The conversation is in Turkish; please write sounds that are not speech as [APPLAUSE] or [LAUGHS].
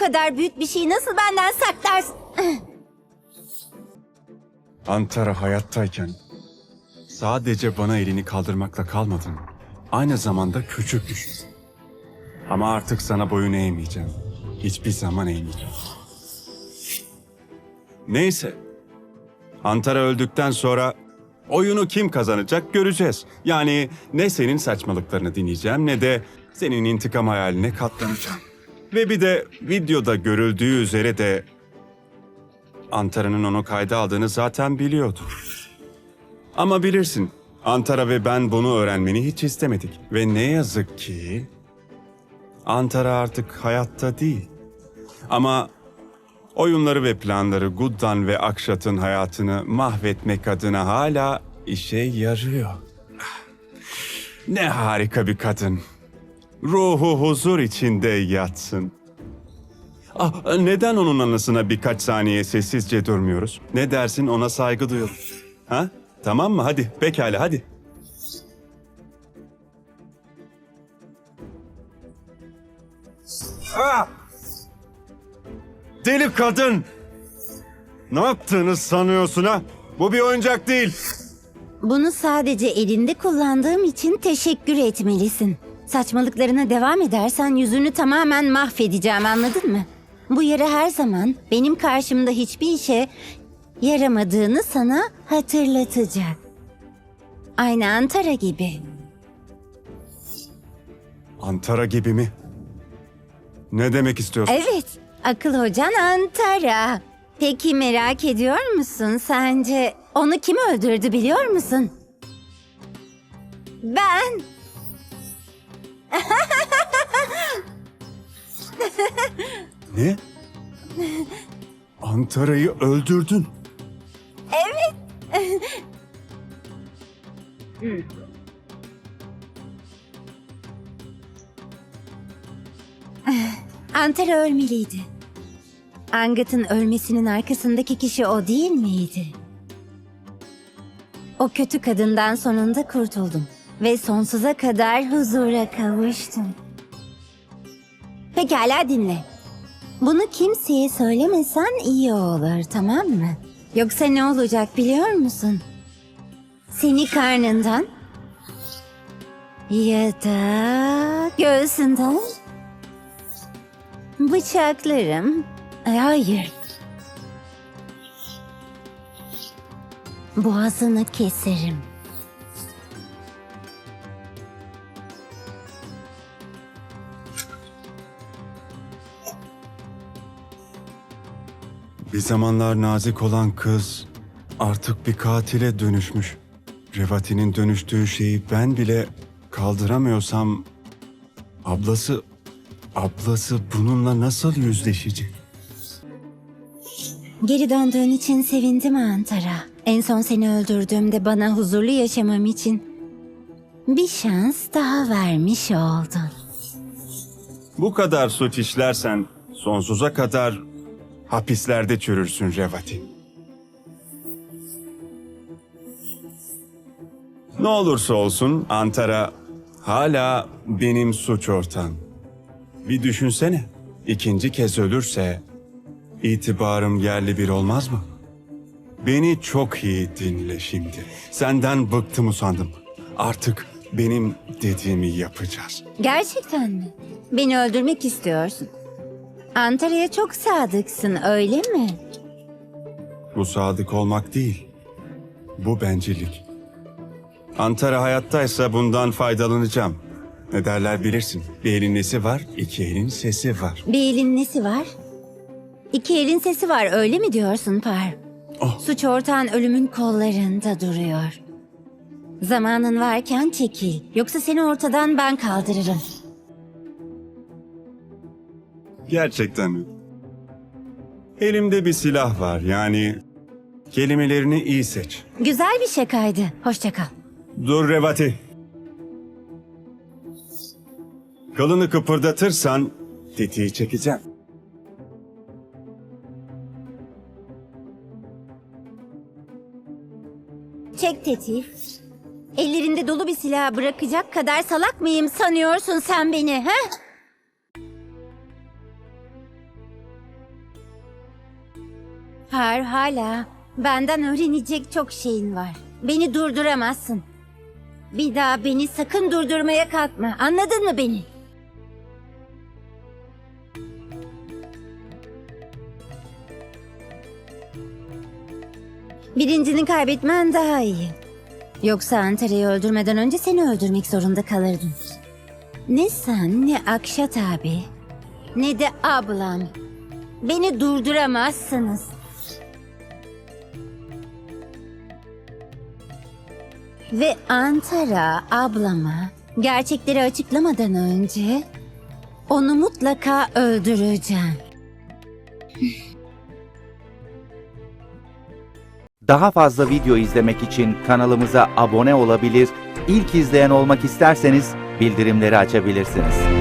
kadar büyük bir şeyi nasıl benden saklarsın? Antara hayattayken sadece bana elini kaldırmakla kalmadın. Aynı zamanda küçükmüş. Ama artık sana boyun eğmeyeceğim. Hiçbir zaman eğmeyeceğim. Neyse. Antara öldükten sonra oyunu kim kazanacak göreceğiz. Yani ne senin saçmalıklarını dinleyeceğim ne de senin intikam hayaline katlanacağım. Ve bir de videoda görüldüğü üzere de Antara'nın onu kayda aldığını zaten biliyordu. Ama bilirsin, Antara ve ben bunu öğrenmeni hiç istemedik. Ve ne yazık ki Antara artık hayatta değil. Ama oyunları ve planları Guddan ve Akşat'ın hayatını mahvetmek adına hala işe yarıyor. Ne harika bir kadın. Ruhu huzur içinde yatsın. Ah, neden onun anısına birkaç saniye sessizce durmuyoruz? Ne dersin ona saygı duyalım. Ha? Tamam mı? Hadi. Pekala hadi. Ah! Deli kadın! Ne yaptığını sanıyorsun ha? Bu bir oyuncak değil. Bunu sadece elinde kullandığım için teşekkür etmelisin. Saçmalıklarına devam edersen yüzünü tamamen mahvedeceğim anladın mı? Bu yara her zaman benim karşımda hiçbir işe yaramadığını sana hatırlatacak. Aynı Antara gibi. Antara gibi mi? Ne demek istiyorsun? Evet, akıl hocan Antara. Peki merak ediyor musun sence onu kim öldürdü biliyor musun? Ben. [LAUGHS] Ne? Antara'yı öldürdün. [LAUGHS] Antara ölmeliydi. Angat'ın ölmesinin arkasındaki kişi o değil miydi? O kötü kadından sonunda kurtuldum ve sonsuza kadar huzura kavuştum. Pekala dinle. Bunu kimseye söylemesen iyi olur, tamam mı? Yoksa ne olacak biliyor musun? Seni karnından ya da göğsünden Bıçaklarım. Ay, Hayır. Boğazını keserim. Bir zamanlar nazik olan kız artık bir katile dönüşmüş. Revati'nin dönüştüğü şeyi ben bile kaldıramıyorsam ablası ablası bununla nasıl yüzleşecek? Geri döndüğün için sevindim Antara. En son seni öldürdüğümde bana huzurlu yaşamam için bir şans daha vermiş oldun. Bu kadar suç işlersen sonsuza kadar hapislerde çürürsün Revati. Ne olursa olsun Antara hala benim suç ortağım. Bir düşünsene. ikinci kez ölürse itibarım yerli bir olmaz mı? Beni çok iyi dinle şimdi. Senden bıktım usandım. Artık benim dediğimi yapacağız. Gerçekten mi? Beni öldürmek istiyorsun. Antara'ya çok sadıksın öyle mi? Bu sadık olmak değil. Bu bencillik. Antara hayattaysa bundan faydalanacağım. Ne derler bilirsin. Bir elin nesi var, iki elin sesi var. Bir elin nesi var? İki elin sesi var öyle mi diyorsun Par? Oh. Suç ortağın ölümün kollarında duruyor. Zamanın varken çekil. Yoksa seni ortadan ben kaldırırım. Gerçekten mi? Elimde bir silah var yani kelimelerini iyi seç. Güzel bir şakaydı. Hoşça kal. Dur Revati. Kılını kıpırdatırsan tetiği çekeceğim. Çek tetiği. Ellerinde dolu bir silah bırakacak kadar salak mıyım sanıyorsun sen beni, he? Har hala benden öğrenecek çok şeyin var. Beni durduramazsın. Bir daha beni sakın durdurmaya kalkma. Anladın mı beni? Birincini kaybetmen daha iyi. Yoksa Antare'yi öldürmeden önce seni öldürmek zorunda kalırdım. Ne sen ne Akşat abi ne de ablam beni durduramazsınız. Ve Antara ablama gerçekleri açıklamadan önce onu mutlaka öldüreceğim. Daha fazla video izlemek için kanalımıza abone olabilir, ilk izleyen olmak isterseniz bildirimleri açabilirsiniz.